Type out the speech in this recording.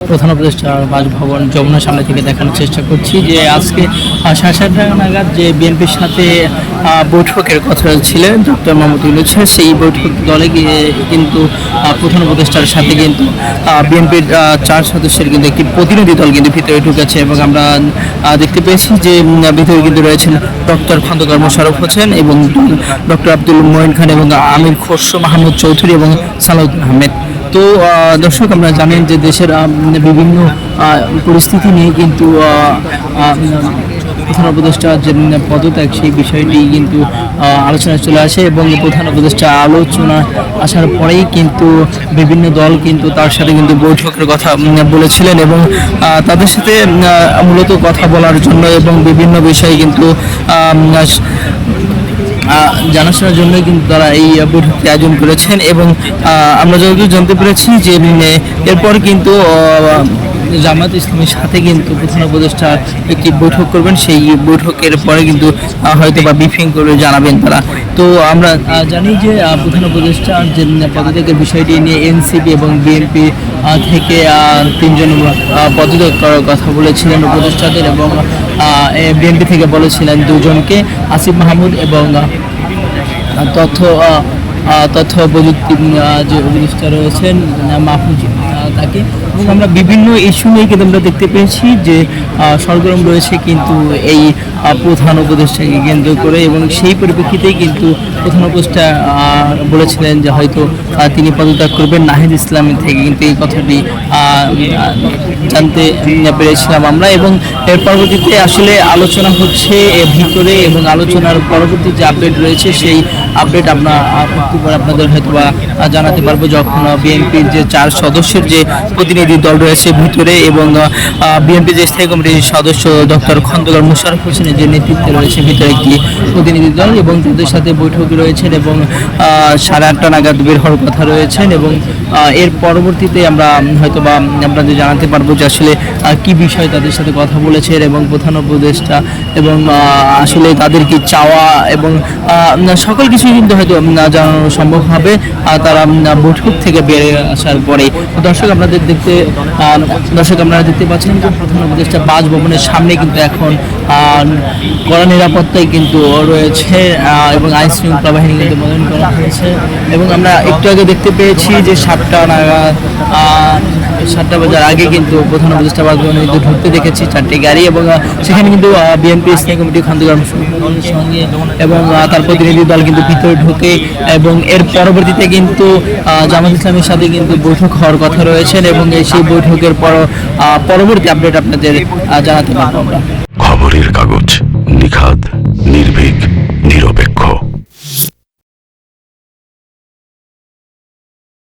প্রধান উপদেষ্টা বাসভবন যমুনার সামনে থেকে দেখানোর চেষ্টা করছি যে আজকে সাড়ে সাতটা নাগাদ যে বিএনপির সাথে বৈঠকের কথা ছিলেন ডক্টর মোহাম্মদ ইউনুসের সেই বৈঠক দলে গিয়ে কিন্তু প্রধান উপদেষ্টার সাথে কিন্তু বিএনপির চার সদস্যের কিন্তু একটি প্রতিনিধি দল কিন্তু ভিতরে ঢুকেছে এবং আমরা দেখতে পেয়েছি যে ভিতরে কিন্তু রয়েছেন ডক্টর খন্দকার মোশারফ হোসেন এবং ডক্টর আব্দুল মঈন খান এবং আমির খসরু মাহমুদ চৌধুরী এবং সালাউদ্দিন আহমেদ। তো দর্শক আমরা জানেন যে দেশের বিভিন্ন পরিস্থিতি নিয়ে কিন্তু প্রধান উপদেষ্টা যে পদত্যাগ সেই বিষয়টি কিন্তু আহ, আলোচনায় চলে আসে এবং প্রধান উপদেষ্টা আলোচনা আসার পরেই কিন্তু বিভিন্ন দল কিন্তু তার সাথে কিন্তু বৈঠকের কথা বলেছিলেন এবং তাদের সাথে মূলত কথা বলার জন্য এবং বিভিন্ন বিষয়ে কিন্তু জানাশোনার জন্য কিন্তু তারা এই বৈঠকটি আয়োজন করেছেন এবং আমরা যতদূর জানতে পেরেছি যে, এরপর কিন্তু জামাত ইসলামের সাথে কিন্তু প্রধান উপদেষ্টা একটি বৈঠক করবেন। সেই বৈঠকের পরে কিন্তু হয়তো বা ব্রিফিং করে জানাবেন তারা। তো আমরা জানি যে প্রধান উপদেষ্টার যে পদত্যাগের বিষয়টি নিয়ে এনসিপি এবং বিএনপি থেকে তিনজন পদত্যাগ করার কথা বলেছিলেন উপদেষ্টাদের এবং বিএনপি থেকে বলেছিলেন দুজনকে, আসিফ মাহমুদ এবং তথ্য তথ্য প্রযুক্তি যে উপদেষ্টা রয়েছেন, মাহফুজ তাকে। এবং আমরা বিভিন্ন ইস্যু নিয়ে কিন্তু আমরা দেখতে পেয়েছি যে সরগরম রয়েছে কিন্তু এই প্রধান উপদেষ্টাকে কেন্দ্র করে এবং সেই পরিপ্রেক্ষিতেই কিন্তু প্রধান উপদেষ্টা বলেছিলেন যে হয়তো তিনি পদত্যাগ করবেন। নাহিদ ইসলামের থেকে কিন্তু এই কথাটি জানতে পেরেছিলাম আমরা এবং এর পরবর্তীতে আসলে আলোচনা হচ্ছে ভিতরে এবং আলোচনার পরবর্তী যে আপডেট রয়েছে সেই আপডেট আমরা আপনাদের হয়তো বা জানাতে পারব যখন বিএনপির যে চার সদস্যের যে প্রতিনিধি দল রয়েছে ভিতরে এবং বিএনপি যে স্থায়ী কমিটির সদস্য ডক্টর খন্দকার মুশারফ হোসেনের যে নেতৃত্বে রয়েছে ভিতরে একটি প্রতিনিধি দল এবং তাদের সাথে বৈঠক রয়েছেন এবং সাড়ে আটটা নাগাদ বের হওয়ার কথা রয়েছেন এবং এর পরবর্তীতে আমরা হয়তো বা আপনাদের জানাতে পারব যে আসলে কি বিষয় তাদের সাথে কথা বলেছেন এবং প্রধান উপদেষ্টা এবং আসলে তাদের কি চাওয়া এবং সকল কিছু কিন্তু হয়তো জানানো সম্ভব হবে। তারা বৈঠক থেকে বেরিয়ে আসার পরে। দর্শক আপনাদের দেখতে দর্শক আপনারা দেখতে পাচ্ছেন যে প্রধান উপদেষ্টা বাসভবনের সামনে কিন্তু এখন কড়া নিরাপত্তায় কিন্তু রয়েছে এবং আইন শৃঙ্খলা বাহিনী কিন্তু মোতায়েন করা হয়েছে। এবং আমরা একটু আগে দেখতে পেয়েছি যে সাতটা সাতটা বাজার আগে কিন্তু প্রধান উপদেষ্টা বাসভবনে কিন্তু ঢুকতে দেখেছি চারটি গাড়ি এবং সেখানে কিন্তু বিএনপি স্থায়ী কমিটি খান্দুগার সঙ্গে এবং তার প্রতিনিধি দল কিন্তু ভিতরে ঢুকে এবং এর পরবর্তীতে কিন্তু জামাত ইসলামের সাথে কিন্তু বৈঠক হওয়ার কথা রয়েছেন এবং সেই বৈঠকের পর পরবর্তী আপডেট আপনাদের জানাতে পারব আমরা। খবরের কাগজ